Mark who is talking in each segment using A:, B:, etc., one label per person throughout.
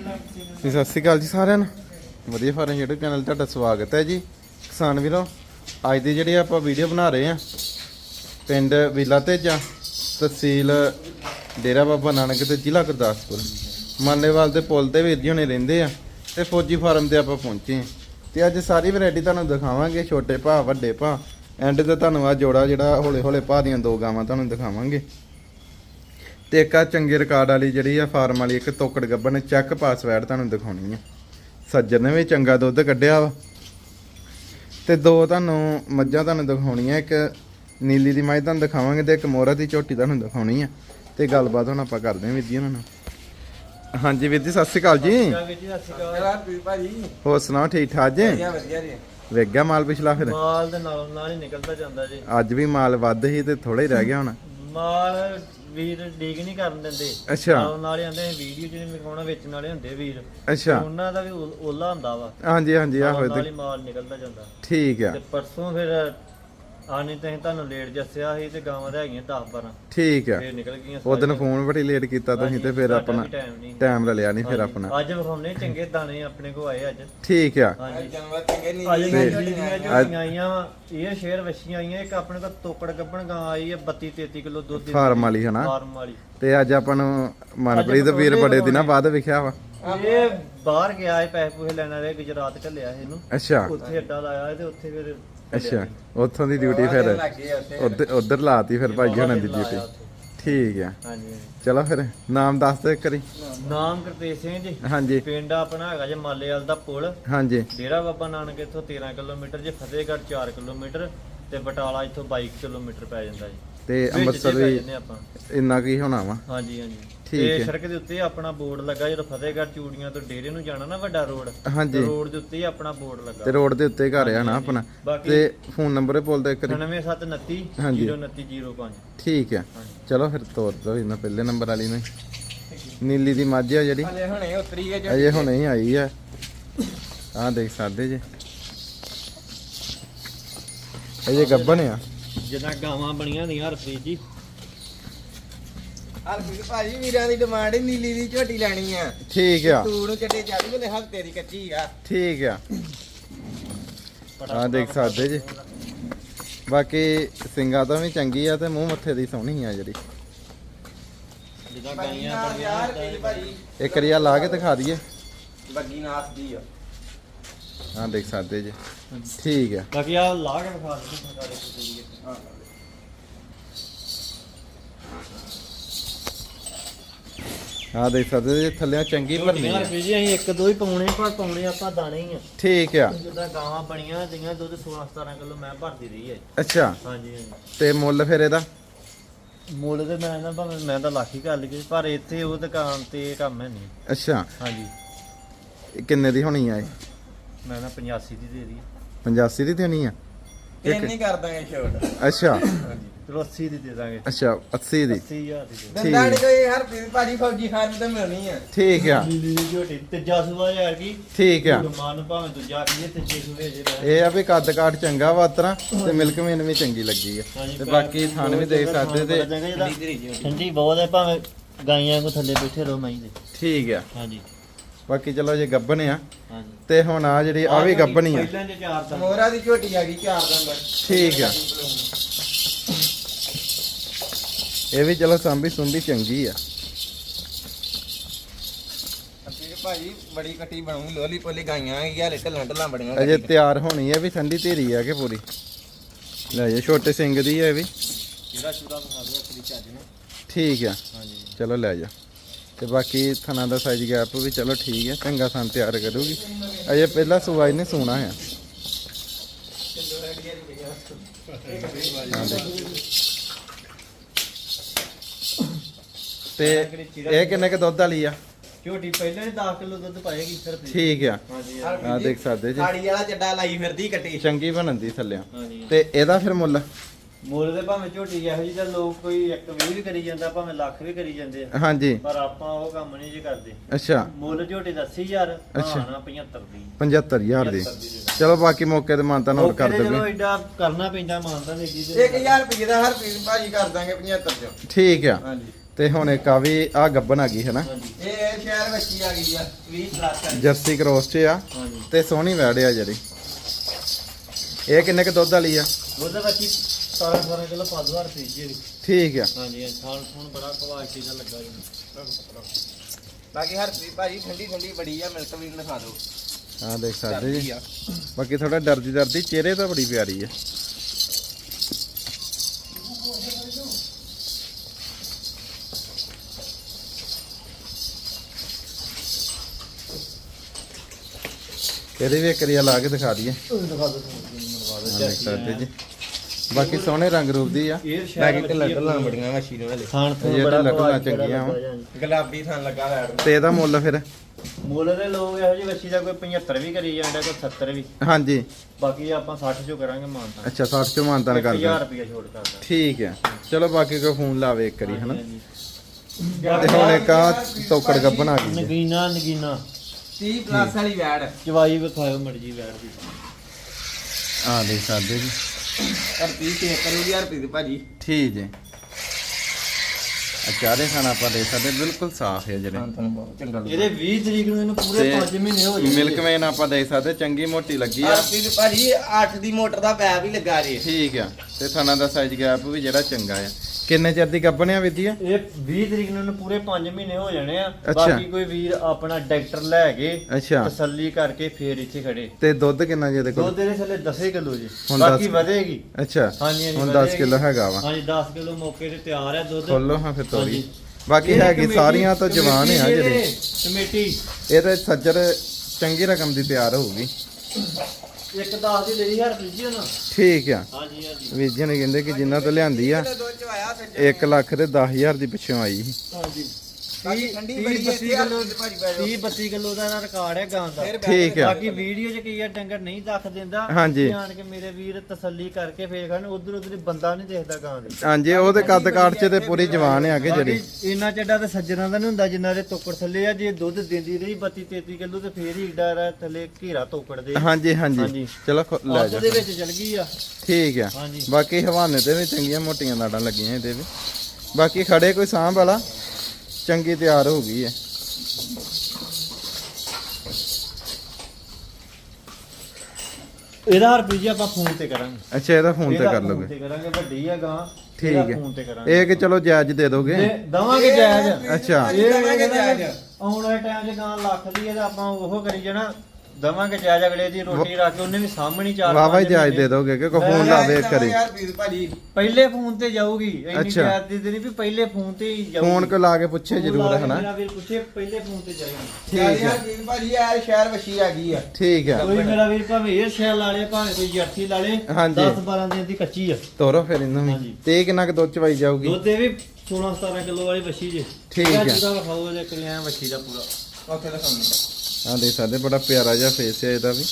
A: ਜੀ, ਸਤਿ ਸ਼੍ਰੀ ਅਕਾਲ ਜੀ ਸਾਰਿਆਂ ਨੂੰ। ਵਧੀਆ ਫਾਰਮ YouTube ਚੈਨਲ ਤੁਹਾਡਾ ਸਵਾਗਤ ਹੈ ਜੀ। ਕਿਸਾਨ ਵੀਰੋ, ਅੱਜ ਦੀ ਜਿਹੜੀ ਆਪਾਂ ਵੀਡੀਓ ਬਣਾ ਰਹੇ ਆ ਪਿੰਡ ਵਿਲਾ ਤੇਜਾ, ਤਹਿਸੀਲ ਡੇਰਾ ਬਾਬਾ ਨਾਨਕ ਤੇ ਜ਼ਿਲ੍ਹਾ ਗੁਰਦਾਸਪੁਰ। ਮਾਨੇਵਾਲ ਦੇ ਪੁਲ ਤੇ ਵੀਰ ਜੀ ਹੁਣੇ ਰਹਿੰਦੇ ਆ ਤੇ ਫੌਜੀ ਫਾਰਮ ਤੇ ਆਪਾਂ ਪਹੁੰਚੇ ਆ ਤੇ ਅੱਜ ਸਾਰੀ ਵੈਰਾਈਟੀ ਤੁਹਾਨੂੰ ਦਿਖਾਵਾਂਗੇ, ਛੋਟੇ ਭਾ ਵੱਡੇ ਭਾ ਐਂਡ ਤੇ ਤੁਹਾਨੂੰ ਆ ਜੋੜਾ ਜਿਹੜਾ ਹੌਲੇ ਹੌਲੇ ਭਾ ਦੀਆਂ ਦੋ ਗਾਵਾਂ ਤੁਹਾਨੂੰ ਦਿਖਾਵਾਂਗੇ। ਤੇ ਇੱਕ ਆ ਚੰਗੇ ਰਿਕਾਰਡ ਵਾਲੀ ਜਿਹੜੀ ਆ ਫਾਰਮ ਵਾਲੀ ਇੱਕ ਤੋਕੜ ਗੱਬਨ ਚੈੱਕ ਪਾਸਵਰਡ ਤੁਹਾਨੂੰ ਦਿਖਾਉਣੀ ਆ। ਸੱਜਣ ਨੇ ਵੀ ਚੰਗਾ ਦੁੱਧ ਕੱਢਿਆ ਵਾ। ਤੇ ਦੋ ਤੁਹਾਨੂੰ ਮੱਝਾਂ ਤੁਹਾਨੂੰ ਦਿਖਾਉਣੀਆਂ ਇੱਕ ਨੀਲੀ ਦੀ ਮੱਝ ਤੁਹਾਨੂੰ ਦਿਖਾਵਾਂਗੇ ਤੇ ਇੱਕ ਮੋਹਰਾ ਦੀ ਝੋਟੀ ਤੁਹਾਨੂੰ ਦਿਖਾਉਣੀ ਆ। ਤੇ ਗੱਲਬਾਤ ਹੁਣ ਆਪਾਂ ਕਰਦੇ ਹਾਂ ਵੀਰ ਜੀ ਉਹਨਾਂ ਨਾਲ। ਹਾਂਜੀ ਵੀਰ ਜੀ ਸਤਿ ਸ਼੍ਰੀ ਅਕਾਲ ਜੀ।
B: ਭਾਜੀ।
A: ਹੋਰ ਸੁਣਾਓ ਠੀਕ ਠਾਕ ਜੀ?
B: ਵਧੀਆ ਵਧੀਆ ਜੀ।
A: ਵੇਖ ਗਿਆ ਮਾਲ ਪਿਛਲਾ ਫਿਰ?
C: ਮਾਲ ਦੇ ਨਾਲੋਂ ਨਾਲ ਹੀ ਨਿਕਲਦਾ ਜਾਂਦਾ ਜੀ।
A: ਅੱਜ ਵੀ ਮਾਲ ਵੱਧ ਸੀ ਤੇ ਥੋੜਾ ਹੀ ਰਹਿ ਗਿਆ ਹੁਣ।
C: ਮਾਲ ਵੀਰ ਡੀਕ ਨਹੀਂ ਕਰਨ ਦਿੰਦੇ।
A: ਅੱਛਾ।
C: ਨਾਲੋਂ ਨਾਲ ਆਂਦੇ ਵੀਡੀਓ ਜਿਹੜੇ ਵਿਖਾਉਣਾ ਵੇਚਣ ਵਾਲੇ ਹੁੰਦੇ ਵੀਰ।
A: ਅੱਛਾ।
C: ਉਹਨਾਂ ਦਾ ਵੀ ਓਲਾ ਹੁੰਦਾ ਵਾ।
A: ਹਾਂਜੀ ਹਾਂਜੀ ਆਹੋ
C: ਨਾਲੋਂ ਨਾਲ ਹੀ ਮਾਲ ਨਿਕਲਦਾ ਜਾਂਦਾ।
A: ਠੀਕ ਆ।
C: ਤੇ ਪਰਸੋਂ ਫਿਰ ਆਨੇ ਤੇ ਤੁਹਾਨੂੰ ਲੇਟ ਦੱਸਿਆ ਸੀ ਤੇ ਗਾਵਾਂ ਦੇ ਹੈਗੀਆਂ 10 12
A: ਠੀਕ ਆ।
C: ਫੇਰ ਨਿਕਲ ਗਈਆਂ
A: ਉਹ ਦਿਨ ਫੋਨ ਬੜੀ ਲੇਟ ਕੀਤਾ ਤੁਸੀਂ ਤੇ ਫਿਰ ਆਪਣਾ
C: ਟਾਈਮ ਨਹੀਂ
A: ਟਾਈਮ ਰਲਿਆ ਨਹੀਂ ਫਿਰ ਆਪਣਾ।
C: ਅੱਜ ਵਿਖਾਉਣੇ ਚੰਗੇ ਦਾਣੇ ਆਪਣੇ ਕੋ ਆਏ ਅੱਜ।
A: ਠੀਕ ਆ।
C: ਹਾਂਜੀ।
B: ਜਾਨਵਰ ਚੰਗੇ ਨਹੀਂ
C: ਅੱਜ
A: ਤੇ-
C: ਨੀਲੀਆਂ ਝੋਟੀਆਂ ਆਈਆਂ ਵਾ ਇਹ ਸ਼ੇਰ ਵੱਛੀਆਂ ਆਈਆਂ ਇੱਕ ਆਪਣੇ ਕੋਲ ਤੋਕੜ ਗੱਬਣ ਗਾਂ ਆਈ ਹੈ 32 33 ਕਿਲੋ ਦੁੱਧ ਦੀ।
A: ਫਾਰਮ ਵਾਲੀ ਹਨਾ?
C: ਫਾਰਮ ਵਾਲੀ।
A: ਤੇ ਅੱਜ ਆਪਾਂ ਨੂੰ ਮਨਪ੍ਰੀਤ ਵੀਰ ਬੜੇ ਦਿਨਾਂ ਬਾਅਦ ਵਿਖਿਆ ਵਾ।
C: ਇਹ ਬਾਹਰ ਗਿਆ ਹੈ ਪੈਸੇ ਪੂਸੇ ਲੈਣ ਵਾਲੇ ਗੁਜਰਾਤ ਘੱਲਿਆ ਸੀ ਇਹਨੂੰ।
A: ਅੱਛਾ।
C: ਉੱਥੇ ਅੱਡਾ ਲਾਇਆ ਤੇ ਉੱਥੇ ਫਿਰ
A: ਅੱਛਾ। ਉੱਥੋਂ ਦੀ ਡਿਊਟੀ ਫਿਰ
B: ਲੱਗੇ ਉੱਥੇ।
A: ਉਧਰ ਉਧਰ ਲਾਤੀ ਫਿਰ ਭਾਈ ਹੁਣਾਂ ਦੀ
C: ਲਾਇਆ
A: ਡਿਊਟੀ
C: ਉੱਥੇ।
A: ਠੀਕ ਆ।
C: ਹਾਂਜੀ। ਹਾਂਜੀ।
A: ਚਲੋ ਫਿਰ ਨਾਮ ਦੱਸ ਦੇ ਇੱਕ ਵਾਰੀ।
C: ਨਾਮ ਗੁਰਤੇਜ ਸਿੰਘ ਜੀ।
A: ਹਾਂਜੀ।
C: ਪਿੰਡ ਆਪਣਾ ਹੈਗਾ ਜੇ ਮਾਲੇਵਾਲ ਦਾ ਪੁਲ।
A: ਹਾਂਜੀ।
C: ਡੇਰਾ ਬਾਬਾ ਨਾਨਕ ਇੱਥੋਂ 13 ਕਿਲੋਮੀਟਰ ਜੇ ਫਤਿਹਗੜ੍ਹ 4 ਕਿਲੋਮੀਟਰ ਤੇ ਬਟਾਲਾ ਇੱਥੋਂ 22 ਕਿਲੋਮੀਟਰ ਪੈ ਜਾਂਦਾ ਜੀ।
A: ਤੇ ਅੰਮ੍ਰਿਤਸਰ ਵੀ ਇੰਨਾ ਕੀ ਹੋਣਾ ਵਾ।
C: ਹਾਂਜੀ ਹਾਂਜੀ।
A: ਠੀਕ
C: ਤੇ
A: ਹੈ।
C: ਸੜਕ ਦੇ ਉੱਤੇ ਆਪਣਾ ਬੋਰਡ ਲੱਗਾ ਜਦੋਂ ਫਤਿਹਗੜ੍ਹ ਚੂੜੀਆਂ ਤੋਂ ਡੇਰੇ ਨੂੰ ਜਾਣਾ ਨਾ ਵੱਡਾ ਰੋਡ
A: ਹਾਂਜੀ।
C: ਰੋਡ ਦੇ ਉੱਤੇ ਹੀ ਆਪਣਾ ਬੋਰਡ
A: ਤੇ
C: ਲੱਗਾ
A: ਰੋਡ ਦੇ ਉੱਤੇ ਘਰ ਆ ਨਾ ਆਪਣਾ।
C: ਬਾਕੀ
A: ਤੇ ਫੋਨ ਨੰਬਰ ਹੀ ਬੋਲ ਦੇ ਇੱਕ ਵਾਰੀ।
C: 9729
A: ਹਾਂਜੀ।
C: 02905
A: ਠੀਕ
C: ਹਾਂਜੀ।
A: ਚਲੋ ਫਿਰ ਤੋਰ ਦੋ ਇਹਨਾਂ ਪਹਿਲੇ ਨੰਬਰ ਵਾਲੀ ਨੂੰ ਨੀਲੀ ਦੀ ਮੱਝ ਆ ਜਿਹੜੀ।
B: ਹਲੇ ਹੁਣੇ ਉਤਰੀ ਹੈ
A: ਅਜੇ ਹੁਣੇ ਹੀ ਆਈ ਆ ਆਹ ਦੇਖ ਸਕਦੇ ਜੇ। ਅਜੇ ਗੱਬਨ ਆ।
C: ਜਿੱਦਾਂ ਗਾਵਾਂ ਬਣੀਆਂ ਦੀਆਂ ਹਰਪ੍ਰੀਤ ਜੀ।
B: ਹਲਕੀ ਭਾਜੀ ਵੀਰਾਂ ਦੀ ਡਿਮਾਂਡ ਹੀ ਨੀਲੀ ਦੀ ਝੋਟੀ ਲੈਣੀ ਆ।
A: ਠੀਕ ਆ।
B: ਤੂੰ ਨੂੰ ਚੱਡੇ ਚਾੜੀ ਵੇਲੇ ਹਫ਼ਤੇ ਦੀ ਕੱਚੀ ਆ।
A: ਠੀਕ ਆ। ਆਹ ਦੇਖ ਸਕਦੇ ਜੇ। ਬਾਕੀ ਸਿੰਗਾ ਤਾਂ ਵੀ ਚੰਗੀ ਆ ਤੇ ਮੂੰਹ ਮੱਥੇ ਦੀ ਸੋਹਣੀ ਆ ਜਿਹੜੀ।
C: ਜਿੱਦਾਂ ਗਾਈਆਂ
A: ਇੱਕ ਰਿਆ ਲਾ ਕੇ ਦਿਖਾ ਦਈਏ।
B: ਬੱਗੀ ਨਾਸ ਦੀ ਆ।
A: ਆਹ ਦੇਖ ਸਕਦੇ ਜੇ। ਠੀਕ ਆ।
C: ਬਾਕੀ ਆ ਲਾ ਕੇ ਵਿਖਾ ਦਿੰਦੇ ਸਰਕਾਰੇ ਕੋਲ
A: ਆਹ ਦੇਖ ਸਕਦੇ ਜੇ ਥੱਲੇ ਚੰਗੀ ਭਰਨੀ ਆ।
C: ਜੀ ਅਸੀਂ ਇੱਕ ਦੋ ਹੀ ਪਾਉਣੇ ਪਰ ਪਾਉਣੇ ਆਪਾਂ ਦਾਣੇ ਹੀ ਆ।
A: ਠੀਕ ਆ।
C: ਜਿੱਦਾਂ ਗਾਵਾਂ ਬਣੀਆਂ ਦੀਆਂ ਦੁੱਧ 16 17 ਕਿਲੋ ਮੈਂ ਭਰਦੀ ਰਹੀ ਹੈ
A: ਅੱਛਾ।
C: ਹਾਂਜੀ ਹਾਂਜੀ।
A: ਤੇ ਮੁੱਲ ਫਿਰ ਇਹਦਾ?
C: ਮੁੱਲ ਤੇ ਮੈਂ ਨਾ ਭਾਵੇਂ ਮੈਂ ਤਾਂ ਲੱਖ ਹੀ ਕਰ ਲਈ ਪਰ ਇੱਥੇ ਉਹ ਦੁਕਾਨ ਤੇ ਇਹ ਕੰਮ ਹੈ ਨਹੀਂ।
A: ਅੱਛਾ।
C: ਹਾਂਜੀ।
A: ਇਹ ਕਿੰਨੇ ਦੀ ਹੋਣੀ ਆ ਇਹ?
C: ਮੈਂ ਨਾ 85 ਦੀ ਦੇ ਦੀ
A: 85 ਦੀ ਤੇ ਹੋਣੀ ਆ?
B: ਤਿੰਨ ਹੀ ਕਰ ਦਾਂਗੇ ਛੋਟ?
A: ਅੱਛਾ।
C: ਚਲੋ 80 ਦੀ ਦੇ ਦਾਂਗੇ।
A: ਅੱਛਾ 80 ਦੀ।
C: 80000 ਦੀ ਦੇ
B: ਦੰਦਾਂ ਨੀ ਕੋਈ ਹਰਪ੍ਰੀਤ ਭਾਜੀ ਫੌਜੀ ਖਾਨ ਤੇ ਮਿਲਣੀ ਆ।
A: ਠੀਕ ਆ।
C: ਨੀਲੀ ਦੀ ਝੋਟੀ ਤੀਜਾ ਸੂਆ ਯਾਰ ਕੀ
A: ਠੀਕ ਆ।
C: ਮਾਨ ਭਾਵੇਂ ਦੂਜਾ ਕੀ ਤੇ ਜੇ ਸੂਏ ਜੇ ਦਾ
A: ਇਹ ਆ ਵੀ ਕੱਦ ਕਾਠ ਚੰਗਾ ਵਾ ਤਰਾ ਤੇ ਮਿਲਕ ਮੇਨ ਵੀ ਚੰਗੀ ਲੱਗੀ ਆ।
C: ਹਾਂਜੀ,
A: ਤੇ ਬਾਕੀ ਥਾਣ ਵੀ ਦੇਖ ਸਕਦੇ ਤੇ
C: ਠੰਡੀ ਬਹੁਤ ਹੈ ਭਾਵੇਂ ਗਾਈਆਂ ਕੋ ਥੱਲੇ ਬੈਠੇ ਰਹੋ ਮਾਈ ਦੇ।
A: ਠੀਕ ਆ।
C: ਹਾਂਜੀ।
A: ਬਾਕੀ ਚਲੋ ਜੇ ਗੱਬਨ ਆ
C: ਹਾਂਜੀ।
A: ਤੇ ਹੁਣ ਆ ਜਿਹੜੀ ਆ ਵੀ ਗੱਬਣੀ ਆ।
C: ਪਹਿਲਾਂ ਜੇ ਚਾਰ ਦਾ
B: ਮੋਹਰਾ ਦੀ ਝੋਟੀ ਆ ਗਈ ਚਾਰ ਦੰਦ
A: ਠੀਕ ਆ। ਇਹ ਵੀ ਚਲੋ ਸੰਭੀ ਸੁੰਭੀ ਚੰਗੀ ਆ।
B: ਅਸੀਂ ਭਾਜੀ ਬੜੀ ਕੱਟੀ ਬਣਾਉਂਗੀ ਲੋਲੀ ਪੋਲੀ ਗਾਈਆਂ ਆ ਗਿਆ ਢੱਲਾਂ ਢੱਲਾਂ ਬੜੀਆਂ
A: ਅਜੇ ਤਿਆਰ ਹੋਣੀ ਆ ਵੀ ਠੰਡੀ ਧੀਰੀ ਆ ਕਿ ਪੂਰੀ। ਲੈ ਜੇ ਛੋਟੇ ਸਿੰਘ ਦੀ ਇਹ ਵੀ।
C: ਜਿਹੜਾ ਚੂੜਾ ਬਣਾ ਦਿਓ ਅਸਲੀ ਚੱਜ ਨੇ
A: ਠੀਕ ਆ।
C: ਹਾਂਜੀ।
A: ਚਲੋ ਲੈ ਜਾ। ਤੇ ਬਾਕੀ ਥਣਾ ਦਾ ਸਾਈਜ਼ ਗੈਪ ਵੀ ਚਲੋ ਠੀਕ ਹੈ ਚੰਗਾ ਥਣ ਤਿਆਰ ਕਰੂਗੀ। ਅਜੇ ਪਹਿਲਾ ਸੂਆ ਨੇ ਸੋਣਾ ਆ। ਹਾਂ ਤੇ ਇਹ ਕਿੰਨੇ ਕ ਦੁੱਧ ਵਾਲੀ ਆ?
C: ਝੋਟੀ ਪਹਿਲਾਂ ਹੀ 10 ਕਿਲੋ ਦੁੱਧ ਪਾਏਗੀ ਫਿਰ ਦੀ।
A: ਠੀਕ ਆ।
C: ਹਾਂਜੀ
A: ਆ ਦੇਖ ਸਕਦੇ ਜੀ।
B: ਖਾੜੀ ਵਾਲਾ ਚੱਡਾ ਲਾਈ ਫਿਰਦੀ ਕੱਟੀ।
A: ਚੰਗੀ ਬਣਦੀ ਥੱਲਿਆਂ
C: ਹਾਂਜੀ।
A: ਤੇ ਇਹਦਾ ਫਿਰ ਮੁੱਲ?
C: ਮੁੱਲ ਦੇ ਭਾਵੇਂ ਝੋਟੀ ਇਹੋ ਜਿਹੀ ਤਾਂ ਲੋਕ ਕੋਈ ਇੱਕ ਵੀਹ ਵੀ ਕਰੀ ਜਾਂਦਾ ਭਾਵੇਂ ਲੱਖ ਵੀ ਕਰੀ ਜਾਂਦੇ ਆ।
A: ਹਾਂਜੀ।
C: ਪਰ ਆਪਾਂ ਉਹ ਕੰਮ ਨਹੀਂ ਜੇ ਕਰਦੇ।
A: ਅੱਛਾ।
C: ਮੁੱਲ ਝੋਟੀ ਦਾ 80000
A: ਅੱਛਾ।
C: ਹਾਂ 75 ਦੀ।
A: 75000 ਦੀ।
C: 75 ਦੀ। ਦੇ
A: ਚਲੋ ਬਾਕੀ ਮੌਕੇ ਤੇ ਮਾਨਤਾ ਨੋਟ ਕਰ
C: ਤੇ ਚਲੋ
A: ਦੇਵੇ
C: ਐਡਾ ਕਰਨਾ ਪੈਂਦਾ ਮਾਨਤਾ ਨੇ ਜੀ ਦੇ
B: 1000 ਰੁਪਏ ਦਾ ਹਰਪ੍ਰੀਤ ਭਾਜੀ ਕਰ ਦਾਂਗੇ 75 ਚ।
A: ਠੀਕ ਆ।
B: ਹਾਂਜੀ।
A: ਤੇ ਹੁਣ ਇੱਕ ਆ ਵੀ ਆ ਗੱਬਨ ਆ ਗਈ ਹੈ ਨਾ
B: ਇਹ ਸ਼ਹਿਰ ਬੱਚੀ ਆ ਗਈ ਆ 20 ਪਲੱਸ ਆ
A: ਜਰਸੀ ਕ੍ਰੋਸ 'ਚ ਆ
C: ਹਾਂਜੀ।
A: ਤੇ ਸੋਹਣੀ ਵੈੜ ਆ ਜਿਹੜੀ। ਇਹ ਕਿੰਨੇ ਕ ਦੁੱਧ ਵਾਲੀ ਆ?
C: ਉਹਦੇ ਵਿੱਚ 17 18 ਕਿਲੋ 5000 ਰੁਪਏ ਜੀ ਇਹਦੀ।
A: ਠੀਕ ਆ।
C: ਹਾਂਜੀ ਖਾਣ ਖੂਣ ਬੜਾ ਕੁਆਲਿਟੀ ਦਾ ਲੱਗਾ ਜੀ।
B: ਬਾਕੀ ਹਰਪ੍ਰੀਤ ਭਾਜੀ ਠੰਡੀ ਠੰਡੀ ਬੜੀ ਆ ਮਿਲਕ ਵੀ ਦਿਖਾ ਦਿਓ।
A: ਆ ਦੇਖ ਸਕਦੇ ਜੀ। ਬਾਕੀ ਥੋੜਾ ਡਰਦੀ ਡਰਦੀ ਚਿਹਰੇ ਤਾਂ ਬੜੀ ਪਿਆਰੀ ਆ। ਇਹਦੇ ਵੀ ਇੱਕ ਰੀਆ ਲਾ ਕੇ ਦਿਖਾ ਦਈਏ।
C: ਦਿਖਾ ਦਿਓ
A: ਆ ਦੇਖ ਸਕਦੇ ਜੀ। ਬਾਕੀ ਸੋਹਣੇ ਰੰਗ ਰੂਪ ਦੀ ਆ।
B: ਬਾਕੀ ਢਿੱਲਾਂ ਢਿੱਲਾਂ ਬੜੀਆਂ ਮੱਛੀ ਦੇ ਵਾਲੇ।
C: ਖਾਣ
A: ਇਹ
C: ਖੂਣ ਬੜਾ ਦਾ
A: ਚੰਗੀਆਂ
C: ਜੀ।
B: ਗੁਲਾਬੀ ਥਾਂ ਲੱਗਾ ਵੈੜ
A: ਤੇ ਇਹਦਾ ਮੁੱਲ ਫਿਰ?
C: ਮੁੱਲ ਦੇ ਲੋਕ ਇਹੋ ਜਿਹੀ ਵੱਛੀ ਦਾ ਕੋਈ 75 ਵੀ ਕਰੀ ਜਾਂਦਾ ਕੋਈ 70 ਵੀ।
A: ਹਾਂਜੀ।
C: ਬਾਕੀ ਆਪਾਂ 60 ਚੋਂ ਕਰਾਂਗੇ ਮਾਨਤਾ
A: ਅੱਛਾ 60 ਚੋਂ ਮਾਨਤਨ ਕਰ
C: 1000
A: ਦਿਓ
C: ਰੁਪਏ ਛੋੜ ਕਰਦਾ।
A: ਠੀਕ ਹੈ ਚਲੋ ਬਾਕੀ ਕੋਈ ਫੋਨ ਲਾਵੇ ਇੱਕ ਵਾਰੀ ਹਨਾ। ਤੇ ਹੁਣ ਇੱਕ ਆ ਤੋਕੜ ਗੱਬਣ ਆ ਗਈ ਜੀ।
C: ਨਗੀਨਾ ਨਗੀਨਾ।
B: 30 ਪਲੱਸ ਵਾਲੀ ਵੈੜ
C: ਚਵਾਈ ਵਿਖਾਇਓ ਮਰਜ਼ੀ ਬੈਠ ਦੀ।
A: ਆ ਦੇਖ ਸਕਦੇ ਜੀ।
B: ਹਰਪ੍ਰੀਤ ਤੇ ਕਰੂਗੀ ਹਰਪ੍ਰੀਤ ਭਾਜੀ।
A: ਠੀਕ ਜੀ ਅਚਾਰੇ ਖਾਣਾ ਆਪਾਂ ਦੇ ਸਕਦੇ ਬਿਲਕੁਲ ਸਾਫ਼ ਹੈ ਜਿਹੜੇ।
B: ਤੁਹਾਨੂੰ ਬਹੁਤ ਚੰਗਾ ਲੱਗਾ
C: ਇਹਦੇ 20 ਤਰੀਕ ਨੂੰ ਇਹਨੂੰ ਪੂਰੇ
A: ਤੇ
C: 5 ਮਹੀਨੇ ਹੋ ਜਾਣਗੇ।
A: ਮਿਲਕ ਵੇਨ ਆਪਾਂ ਦੇ ਸਕਦੇ ਚੰਗੀ ਮੋਟੀ ਲੱਗੀ ਆ।
B: ਭਾਜੀ 8 ਦੀ ਮੋਟਰ ਦਾ ਪੈਪ ਹੀ ਲੱਗਾ ਜੀ।
A: ਠੀਕ ਆ। ਤੇ ਥਾਣਾ ਦਾ ਸਾਈਜ਼ ਗੈਪ ਵੀ ਜਿਹੜਾ ਚੰਗਾ ਆ। ਕਿੰਨੇ ਚਿਰ ਦੀ ਗੱਬਣ ਆ ਵਿਧੀ ਆ
C: ਇਹ? 20 ਤਰੀਕ ਨੂੰ ਇਹਨੂੰ ਪੂਰੇ 5 ਮਹੀਨੇ ਹੋ ਜਾਣੇ ਆ।
A: ਅੱਛਾ।
C: ਬਾਕੀ ਕੋਈ ਵੀਰ ਆਪਣਾ ਡਾਕਟਰ ਲੈ ਕੇ
A: ਅੱਛਾ।
C: ਤਸੱਲੀ ਕਰਕੇ ਫੇਰ ਇੱਥੇ ਖੜੇ।
A: ਤੇ ਦੁੱਧ ਕਿੰਨਾ ਜੀ ਇਹਦੇ
C: ਦੁੱਧ
A: ਕੋਲ
C: ਇਹਦੇ ਥੱਲੇ 10 ਕਿਲੋ ਜੀ।
A: ਹੁਣ
C: ਬਾਕੀ
A: ਦਸ-
C: ਵਧੇਗੀ।
A: ਅੱਛਾ।
C: ਹਾਂਜੀ ਹਾਂਜੀ
A: ਹੁਣ 10
C: ਵਧੇਗੀ।
A: ਕਿਲੋ ਹੈਗਾ ਵਾ।
C: ਹਾਂਜੀ 10 ਕਿਲੋ ਮੌਕੇ ਤੇ ਤਿਆਰ ਹੈ ਦੁੱਧ।
A: ਖੋਲੋ ਹਾਂ ਫਿਰ ਤੋਰੀ।
C: ਹਾਂਜੀ।
A: ਬਾਕੀ
C: ਇਹ
A: ਹੈਗੀ
C: ਕਮੇਟੀ-
A: ਸਾਰੀਆਂ ਤੋਂ ਜਵਾਨ ਆ
C: ਕਮੇਟੀ
A: ਜਿਹੜੇ।
C: ਕਮੇਟੀ।
A: ਇਹ ਤੇ ਸੱਜਰ ਚੰਗੀ ਰਕਮ ਦੀ ਤਿਆਰ ਹੋਊਗੀ।
C: ਇੱਕ 10 ਦੀ ਲਈ ਹਰ ਜੀ ਉਹਨਾਂ
A: ਠੀਕ ਆ।
C: ਹਾਂਜੀ ਹਾਂਜੀ।
A: ਵੀਰ ਨੇ ਕਹਿੰਦੇ ਕਿ ਜਿੰਨਾ ਤੋਂ ਲਿਆਂਦੀ ਆ
B: ਦੋ ਚ ਆਇਆ ਸੱਜਣ
A: 1 ਲੱਖ ਤੇ 10000 ਦੀ ਪਿੱਛੋਂ ਆਈ ਸੀ।
C: ਹਾਂਜੀ।
B: ਬਾਕੀ ਠੰਡੀ ਬੜੀ ਹੈ
C: ਬੱਤੀ ਕਿਲੋ
B: ਭਾਜੀ ਪੈ ਜਾਓ।
C: 30 32 ਕਿਲੋ ਦਾ ਇਹਦਾ ਰਿਕਾਰਡ ਹੈ ਗਾਂ ਦਾ।
B: ਫਿਰ
A: ਠੀਕ ਆ।
C: ਬਾਕੀ ਵੀਡੀਓ 'ਚ ਕਈ ਆ ਡੰਗਰ ਨਹੀਂ ਦੱਖ ਦਿੰਦਾ।
A: ਹਾਂਜੀ।
C: ਧਿਆਨ ਕੇ ਮੇਰੇ ਵੀਰ ਤਸੱਲੀ ਕਰਕੇ ਫੇਰ ਖਣ ਉਧਰ ਉਧਰ ਬੰਦਾ ਨਹੀਂ ਦੇਖਦਾ ਗਾਂ ਦੇ।
A: ਹਾਂਜੀ ਉਹਦੇ ਕੱਦ ਕਾਠ ਚ ਤੇ ਪੂਰੀ ਜਵਾਨ ਆ ਕੇ ਜਿਹੜੀ।
C: ਬਾਕੀ ਇੰਨਾ ਚੱਡਾ ਤੇ ਸੱਜਣਾ ਦਾ ਨਹੀਂ ਹੁੰਦਾ ਜਿੰਨਾ ਦੇ ਤੋਕੜ ਥੱਲੇ ਆ ਜੇ ਦੁੱਧ ਦਿੰਦੀ ਰਹੀ 32 33 ਕਿਲੋ ਤੇ ਫੇਰ ਹੀ ਏਡਾ ਥੱਲੇ ਘੇਰਾ ਤੋਕੜ ਦੇ।
A: ਹਾਂਜੀ ਹਾਂਜੀ।
C: ਹਾਂਜੀ।
A: ਚਲੋ ਖੋ- ਲੈ
C: ਅੱਜ
A: ਜਾ।
C: ਦੇ ਵਿੱਚ ਚਲ ਗਈ ਆ।
A: ਠੀਕ ਆ।
C: ਹਾਂਜੀ।
A: ਬਾਕੀ ਹਵਾਨੇ ਤੇ ਵੀ ਚੰਗੀਆਂ ਮੋਟੀਆਂ ਨਾੜਾਂ ਲੱਗੀਆਂ ਇਹਦੇ ਵੀ। ਬਾਕੀ ਖੜੇ ਕੋਈ ਸਾਂਭ ਵਾਲਾ? ਚੰਗੀ ਤਿਆਰ ਹੋ ਗਈ ਹੈ।
C: ਇਹਦਾ ਜੀ ਆਪਾਂ ਫੋਨ ਤੇ ਕਰਾਂਗੇ।
A: ਅੱਛਾ ਇਹਦਾ ਫੋਨ ਤੇ
C: ਇਹਦਾ
A: ਕਰ
C: ਫੋਨ
A: ਲੋਗੇ
C: ਤੇ ਕਰਾਂਗੇ ਵੱਡੀ ਆ ਗਾਂ।
A: ਠੀਕ
C: ਇਹਦਾ
A: ਹੈ।
C: ਫੋਨ ਤੇ ਕਰਾਂਗੇ।
A: ਇਹ ਕਿ ਚਲੋ ਜਾਇਜ਼ ਦੇ ਦੋਗੇ?
C: ਤੇ ਦਵਾਂਗੇ ਜਾਇਜ਼।
A: ਅੱਛਾ।
C: ਇਹ
B: ਦਵਾਂਗੇ ਜਾਇਜ਼।
C: ਆਉਣ ਵਾਲੇ ਟਾਈਮ 'ਚ ਗਾਂ ਲੱਖ ਦੀ ਹੈ ਤਾਂ ਆਪਾਂ ਉਹ ਕਰੀ ਜਾਣਾ। ਦਵਾਂਗੇ ਜਾਇਜ਼ ਅਗਲੇ ਦੀ ਰੋਟੀ ਰੱਖ ਕੇ ਉਹਨੇ ਵੀ ਸਾਹਮਣੀ ਚਾਰ
A: ਵਾਵਾ ਹੀ ਜਾਇਜ਼ ਦੇ। ਦੋਗੇ ਕਿ ਕੋਈ ਫੋਨ ਲਾਵੇ ਇੱਕ ਵਾਰੀ
B: ਭਾਜੀ
C: ਪਹਿਲੇ ਫੋਨ ਤੇ ਜਾਊਗੀ ਇੰਨੀ
A: ਅੱਛਾ।
C: ਜਾਇਜ਼ ਦੀ ਤੇ ਨਹੀਂ ਵੀ ਪਹਿਲੇ ਫੋਨ ਤੇ ਹੀ ਜਾਊਗੀ।
A: ਫੋਨ ਕੋ ਲਾ ਕੇ ਪੁੱਛੇ ਜ਼ਰੂਰ
C: ਲਾ ਕੇ
A: ਹਨਾ?
C: ਮੇਰਾ ਵੀਰ ਪੁੱਛੇ ਪਹਿਲੇ ਫੋਨ ਤੇ ਜਾਏਗੀ।
A: ਠੀਕ ਹੈ।
B: ਹਰਪ੍ਰੀਤ ਭਾਜੀ ਯਾਰ ਸ਼ਹਿਰ ਵਸ਼ੀ ਆ ਗਈ ਆ।
A: ਠੀਕ ਹੈ
C: ਕੋਈ ਮੇਰਾ ਵੀਰ ਭਾਵੇਂ ਇਹ ਸ਼ੈਲ ਲਾ ਲੇ ਭਾਵੇਂ ਕੋਈ ਜਰਸੀ ਲਾ ਲੇ
A: ਹਾਂਜੀ।
C: 10 12 ਦਿਨ ਦੀ ਕੱਚੀ ਆ।
A: ਤੋਰੋ ਫਿਰ ਇਹਨੂੰ ਵੀ।
C: ਹਾਂਜੀ।
A: ਤੇ ਇਹ ਕਿੰਨਾ ਕੁ ਦੁੱਧ ਚਵਾਈ ਜਾਊਗੀ?
C: ਦੁੱਧ ਇਹ ਵੀ 16 17 ਕਿਲੋ ਵਾਲੀ ਵੱਛੀ ਜੇ।
A: ਠੀਕ ਹੈ।
C: ਜਿਹਦਾ ਵਿਖਾਓ ਜੇ ਕਰਿਆ ਵੱਛੀ ਦਾ ਪੂਰਾ।
B: ਉੱਥੇ ਦਿਖਾਉਂਦੇ
A: ਆ ਦੇਖ ਸਕਦੇ ਬੜਾ ਪਿਆਰਾ ਜਿਹਾ ਫੇਸ ਹੈ ਇਹਦਾ ਵੀ।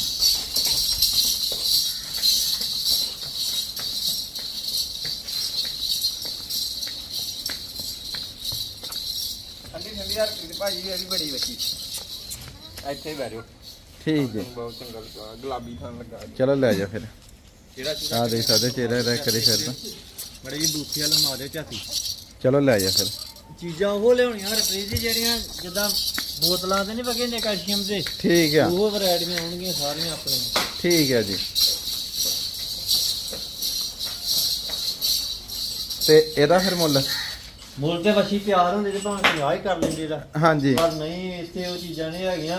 B: ਠੰਡੀ ਠੰਡੀ ਹਰਪ੍ਰੀਤ ਭਾਜੀ ਇਹਦੀ ਬੜੀ ਵਸ਼ੀ ਇੱਥੇ ਬਹਿ
A: ਠੀਕ ਹੈ।
B: ਬਹੁਤ ਚੰਗਾ ਲੱਗਾ ਗੁਲਾਬੀ ਥਾਂ ਲੱਗਾ।
A: ਚਲੋ ਲੈ ਜਾ ਫਿਰ।
B: ਜਿਹੜਾ
A: ਆ ਦੇਖ ਸਕਦੇ ਚਿਹਰਾ ਇਹਦਾ ਕਰੀ ਫਿਰ ਤਾਂ।
C: ਬੜੀ ਦੂਸੀ ਵਾਲਾ ਮਾਰੇ ਝਾਤੀ।
A: ਚਲੋ ਲੈ ਜਾ ਫਿਰ।
C: ਚੀਜ਼ਾਂ ਉਹ ਲਿਆਉਣੀਆਂ ਰਪ੍ਰੀਤ ਜੀ ਜਿਹੜੀਆਂ ਜਿੱਦਾਂ ਬੋਤਲਾਂ ਤੇ ਨਹੀਂ ਵਗੇ ਨੇ ਕੈਲਸ਼ੀਅਮ ਦੇ
A: ਠੀਕ ਆ।
C: ਉਹ ਵੈਰਾਈਟੀਆਂ ਆਉਣਗੀਆਂ ਸਾਰੀਆਂ ਆਪਣੇ।
A: ਠੀਕ ਹੈ ਜੀ। ਤੇ ਇਹਦਾ ਫਿਰ ਮੁੱਲ?
C: ਮੁੱਲ ਤੇ ਵੱਛੀ ਤਿਆਰ ਹੁੰਦੀ ਤੇ ਭਾਵੇਂ 50 ਹੀ ਕਰ ਲੈਂਦੇ ਦਾ
A: ਹਾਂਜੀ।
C: ਪਰ ਨਹੀਂ ਇੱਥੇ ਉਹ ਚੀਜ਼ਾਂ ਨਹੀਂ ਹੈਗੀਆਂ।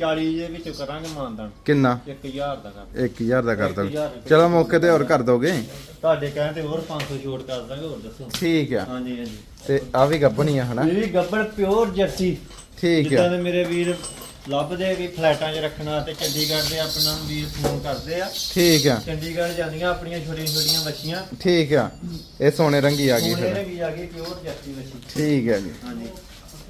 C: 40 ਦੇ ਵਿੱਚੋਂ ਕਰਾਂਗੇ ਮਾਨਦਾਨ।
A: ਕਿੰਨਾ?
C: 1000 ਦਾ ਕਰ
A: 1000 ਦਾ ਕਰ ਦੋ
C: 1000 ਰੁਪਏ।
A: ਚਲੋ ਮੌਕੇ ਤੇ ਹੋਰ ਕਰ ਦੋਗੇ।
C: ਤੁਹਾਡੇ ਕਹਿਣ ਤੇ ਹੋਰ 500 ਛੋਟ ਕਰ ਦਾਂਗੇ ਹੋਰ ਦੱਸੋ।
A: ਠੀਕ ਆ।
C: ਹਾਂਜੀ ਹਾਂਜੀ।
A: ਤੇ ਆ ਵੀ ਗੱਭਣੀ ਆ ਹਨਾ?
C: ਇਹ ਵੀ ਗੱਬੜ ਪਿਓਰ ਜਰਸੀ।
A: ਠੀਕ
C: ਜਿੱਦਾਂ ਮੇਰੇ ਵੀਰ ਲੱਭਦੇ ਵੀ ਫਲੈਟਾਂ 'ਚ ਰੱਖਣਾ ਤੇ ਚੰਡੀਗੜ੍ਹ ਦੇ ਆਪਣਾ ਵੀਰ ਫੋਨ ਕਰਦੇ ਆ।
A: ਠੀਕ ਆ।
C: ਚੰਡੀਗੜ੍ਹ ਜਾਂਦੀਆਂ ਆਪਣੀਆਂ ਛੋਟੀਆਂ ਛੋਟੀਆਂ ਬੱਚੀਆਂ।
A: ਠੀਕ ਆ। ਇਹ ਸੋਨੇ ਰੰਗੀ ਆ ਗਈ
C: ਸੋਨੇ
A: ਫਿਰ।
C: ਰੰਗੀ ਆ ਗਈ ਪਿਓਰ ਜਰਸੀ ਬੱਚੀ।
A: ਠੀਕ ਹੈ ਜੀ।
C: ਹਾਂਜੀ।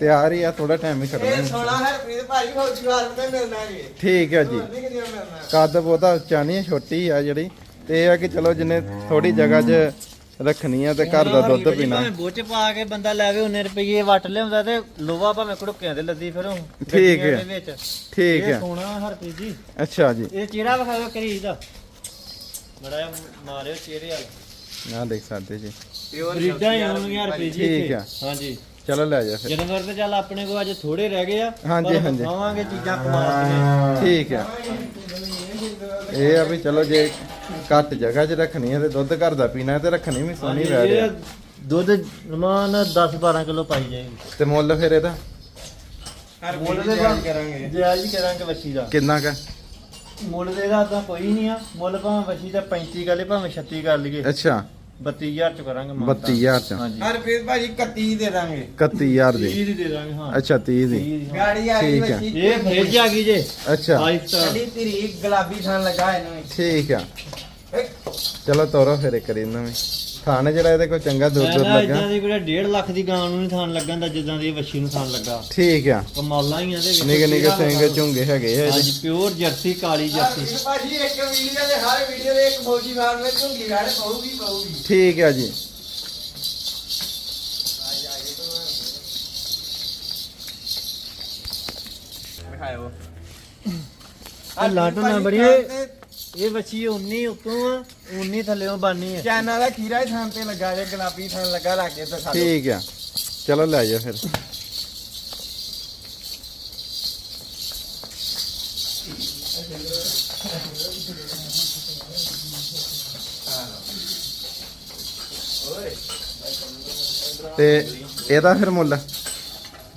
A: ਤਿਆਰ ਹੀ ਆ ਥੋੜਾ ਟਾਈਮ ਹੀ
B: ਇਹ
A: ਖੜਨਾ
B: ਸੋਨਾ ਹਰਪ੍ਰੀਤ ਭਾਜੀ ਫੌਜੀ ਵਾਰ ਤੇ ਮਿਲਣਾ ਜੀ।
A: ਠੀਕ ਹੈ ਜੀ।
B: ਨਹੀਂ ਕਿਤੇ ਮਿਲਣਾ।
A: ਕੱਦ ਬਹੁਤਾ ਹੈ, ਛੋਟੀ ਆ ਜਿਹੜੀ। ਤੇ ਇਹ ਆ ਕਿ ਚਲੋ ਜਿੰਨੇ ਥੋੜੀ ਜਗ੍ਹਾ 'ਚ ਰੱਖਣੀ ਆ ਤੇ ਘਰ ਦਾ ਦੁੱਧ ਪੀਣਾ।
C: ਬੋਚ ਪਾ ਕੇ ਬੰਦਾ ਲੈਵੇ ਉਹਨੇ ਰੁਪਏ ਵਟ ਲਿਆਉਂਦਾ ਤੇ ਲੋਹਾ ਭਾਵੇਂ ਘੜੁੱਕਿਆਂ ਤੇ ਲੱਦੀ ਫਿਰ
A: ਠੀਕ ਹੈ।
C: ਦੇ
A: ਠੀਕ ਹੈ
C: ਸੋਨਾ ਹਰਪ੍ਰੀਤ ਜੀ।
A: ਅੱਛਾ ਜੀ।
C: ਇਹ ਚਿਹਰਾ ਵਿਖਾਓ ਕਰੀ ਦਾ। ਬੜਾ ਮਾਰਿਓ ਚਿਹਰੇ ਵਾਲਾ।
A: ਆ ਦੇਖ ਸਕਦੇ ਜੀ।
C: ਬਰੀਡਾਂ ਹੀ ਹੋਣਗੀਆਂ ਰੁਪਏ ਜੀ
A: ਠੀਕ। ਆ।
C: ਹਾਂਜੀ।
A: ਚਲੋ ਲੈ ਜਾ ਫਿਰ।
C: ਜਾਨਵਰ ਤੇ ਚੱਲ ਆਪਣੇ ਕੋਲ ਅੱਜ ਥੋੜੇ ਰਹਿ ਗਏ ਆ
A: ਹਾਂਜੀ, ਹਾਂਜੀ।
C: ਦਿਖਾਵਾਂਗੇ ਚੀਜ਼ਾਂ ਕਮਾਲ ਦੀਆਂ।
A: ਠੀਕ ਆ। ਇਹ ਆ ਵੀ ਚਲੋ ਜੇ ਘੱਟ ਜਗ੍ਹਾ 'ਚ ਰੱਖਣੀ ਹੈ ਤੇ ਦੁੱਧ ਘਰ ਦਾ ਪੀਣਾ ਹੈ ਤੇ ਰੱਖਣੀ ਵੀ ਸੋਹਣੀ ਆ।
C: ਇਹ ਦੁੱਧ ਰਮਾਨ 10 12 ਕਿਲੋ ਪਾਈ ਜਾਏਗੀ।
A: ਤੇ ਮੁੱਲ ਫਿਰ ਇਹਦਾ?
C: ਮੁੱਲ ਦੇ
B: ਕਰਾਂਗੇ।
C: ਜਾਇਜ਼ ਹੀ ਕਰਾਂਗੇ ਵੱਛੀ ਦਾ।
A: ਕਿੰਨਾ ਕ?
C: ਮੁੱਲ ਦੇ ਦਾ ਤਾਂ ਕੋਈ ਨਹੀਂ ਆ। ਮੁੱਲ ਭਾਵੇਂ ਵੱਛੀ ਦਾ 35 ਕਰ ਲਈ ਭਾਵੇਂ 36 ਕਰ ਲਈਏ।
A: ਅੱਛਾ।
C: 32000 ਚ ਕਰਾਂਗੇ ਮਾਨਤਾ।
A: 32000 ਚ।
C: ਹਾਂਜੀ।
B: ਹਰ ਪੀਸ ਭਾਜੀ 31 ਦੇ ਦਾਂਗੇ।
A: 31000 ਦੀ।
C: 30 ਦੀ ਦੇ ਦਾਂਗੇ ਹਾਂ।
A: ਅੱਛਾ 30 ਦੀ।
C: 30 ਦੀ, ਹਾਂ।
B: ਗਾੜੀ ਆ ਗਈ
A: ਠੀਕ
C: ਇਹ ਫ੍ਰਿਜ ਆ ਗਈ ਜੇ।
A: ਅੱਛਾ।
C: 5 ਸਟਾਰ
B: ਸਾਡੀ ਗੁਲਾਬੀ ਥਾਂ ਲੱਗਾ ਇਹਨੂੰ
A: ਠੀਕ ਆ। ਚਲੋ ਤੋਰੋ ਫਿਰ ਇੱਕ ਇਹਨੂੰ ਵੀ ਥਾਣੇ ਜਿਹੜਾ ਇਹਦੇ ਕੋਲ ਚੰਗਾ ਦੁੱਧ ਦੁੱਧ ਲੱਗਾ।
C: ਇਦਾਂ ਦੀ ਕੋਈ 1.5 ਲੱਖ ਦੀ ਗਾਂ ਨੂੰ ਨਹੀਂ ਥਾਨ ਲੱਗਣ ਦਾ ਜਿੱਦਾਂ ਦੀ ਵੱਛੀ ਨੂੰ ਥਾਨ ਲੱਗਾ।
A: ਠੀਕ ਆ।
C: ਕਮਾਲਾਂ ਹੀ ਆ ਦੇ
A: ਨਿੱਕੇ ਨਿੱਕੇ ਸਿੰਘ ਝੁੰਗੇ ਹੈਗੇ ਆ ਇਹਦੇ।
C: ਪਿਓਰ ਜਰਸੀ ਕਾਲੀ ਜਰਸੀ।
B: ਭਾਜੀ ਇੱਕ ਵੀਡੀਓ ਦੇ ਹਰ ਵੀਡੀਓ ਦੇ ਇੱਕ ਫੌਜੀ ਫਾਰਮ ਵਿੱਚ ਝੁੰਗੀ ਗਾੜ ਪਊਗੀ ਪਊਗੀ।
A: ਠੀਕ ਆ ਜੀ।
B: ਵਿਖਾਇਓ
C: ਆ ਲਾਟੋ ਨਾ ਬੜੀਏ। ਇਹ ਵੱਛੀ ਉਨੀ ਉਤੋਂ ਆ ਉਨੀ ਥੱਲੇੋਂ ਬਾਨੀ ਹੈ
B: ਚਾਨਾ ਦਾ ਖੀਰਾ ਹੀ ਥਾਂ ਤੇ ਲੱਗਾ ਜੇ ਗੁਲਾਬੀ ਥਾਂ ਲੱਗਾ ਲਾਗੇ ਤੇ ਸਾਡੇ
A: ਠੀਕ ਆ। ਚਲੋ ਲੈ ਜਾ ਫਿਰ। ਤੇ ਇਹਦਾ ਫਿਰ ਮੁੱਲ?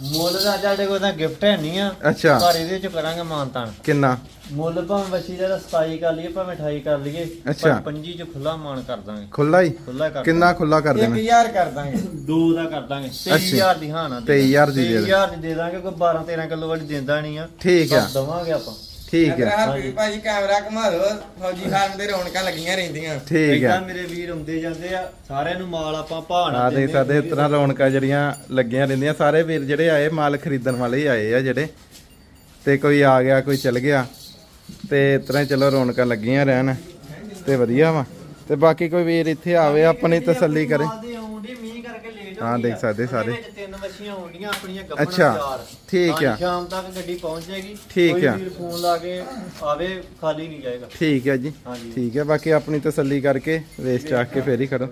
C: ਮੁੱਲ ਦਾ ਸਾਡੇ ਕੋਲ ਤਾਂ ਗਿਫਟ ਹੈ ਨਹੀਂ ਆ।
A: ਅੱਛਾ।
C: ਪਰ ਇਹਦੇ ਚ ਕਰਾਂਗੇ ਮਾਨਤਾਨ।
A: ਕਿੰਨਾ?
C: ਮੁੱਲ ਭਾਵੇਂ ਵੱਛੀ ਦਾ 27 ਕਰ ਲਈਏ ਭਾਵੇਂ 28 ਕਰ ਲਈਏ
A: ਅੱਛਾ।
C: ਪਰ 25 ਚ ਖੁੱਲਾ ਮਾਨ ਕਰ ਦਾਂਗੇ।
A: ਖੁੱਲਾ ਹੀ?
C: ਖੁੱਲਾ ਕਰ
A: ਕਿੰਨਾ ਖੁੱਲਾ ਕਰ ਦੇਣਾ?
B: 1000 ਕਰ ਦਾਂਗੇ।
C: ਦੋ ਦਾ ਕਰ ਦਾਂਗੇ। 23000 ਦੀ ਹਾਂ ਨਾ
A: 23,000 ਦੀ ਦੇ ਦੇ।
C: 23000 ਦੀ ਦੇ ਦਾਂਗੇ ਕੋਈ 12 13 ਕਿਲੋ ਵਾਲੀ ਦਿੰਦਾ ਨਹੀਂ ਆ।
A: ਠੀਕ ਆ।
C: ਦਵਾਂਗੇ ਆਪਾਂ।
A: ਠੀਕ ਆ।
B: ਹਰ ਪੀਸ ਭਾਜੀ ਕੈਮਰਾ ਘੁਮਾ ਦਿਓ ਫੌਜੀ ਫਾਰਮ ਦੇ ਰੌਣਕਾਂ ਲੱਗੀਆਂ ਰਹਿੰਦੀਆਂ।
A: ਠੀਕ
C: ਏਦਾਂ
A: ਆ
C: ਮੇਰੇ ਵੀਰ ਹੁੰਦੇ ਜਾਂਦੇ ਆ ਸਾਰਿਆਂ ਨੂੰ ਮਾਲ ਆਪਾਂ ਭਾਣਾ
A: ਆ ਦੇਖ ਸਕਦੇ ਇਸ ਤਰ੍ਹਾਂ ਰੌਣਕਾਂ ਜਿਹੜੀਆਂ ਲੱਗੀਆਂ ਰਹਿੰਦੀਆਂ ਸਾਰੇ ਵੀਰ ਜਿਹੜੇ ਆਏ ਮਾਲ ਖਰੀਦਣ ਵਾਲੇ ਹੀ ਆਏ ਆ ਜਿਹੜੇ। ਤੇ ਕੋਈ ਆ ਗਿਆ ਕੋਈ ਚਲ ਗਿਆ। ਤੇ ਇਸ ਤਰ੍ਹਾਂ ਚਲੋ ਰੌਣਕਾਂ ਲੱਗੀਆਂ ਰਹਿਣ ਤੇ ਵਧੀਆ ਵਾ ਤੇ ਬਾਕੀ ਕੋਈ ਵੀਰ ਇੱਥੇ ਆਵੇ ਆਪਣੀ ਤਸੱਲੀ ਕਰੇ ਹਾਂ, ਦੇਖ ਸਕਦੇ ਸਾਰੇ।
C: ਤਿੰਨ ਮੱਛੀਆਂ ਆਉਂਦੀਆਂ ਆਪਣੀਆਂ ਗੱਭਣਾ
A: ਅੱਛਾ, ਠੀਕ ਆ।
C: ਸ਼ਾਮ ਤੱਕ ਗੱਡੀ ਪਹੁੰਚ ਜਾਏਗੀ
A: ਠੀਕ ਆ।
C: ਵੀਰ ਫੋਨ ਲਾ ਕੇ ਆਵੇ ਖਾਲੀ ਨਹੀਂ ਜਾਏਗਾ
A: ਠੀਕ ਹੈ ਜੀ ਠੀਕ ਹੈ ਬਾਕੀ ਆਪਣੀ ਤਸੱਲੀ ਕਰਕੇ ਵੇਚ ਚੱਕ ਕੇ ਫੇਰ ਹੀ ਖੜੋ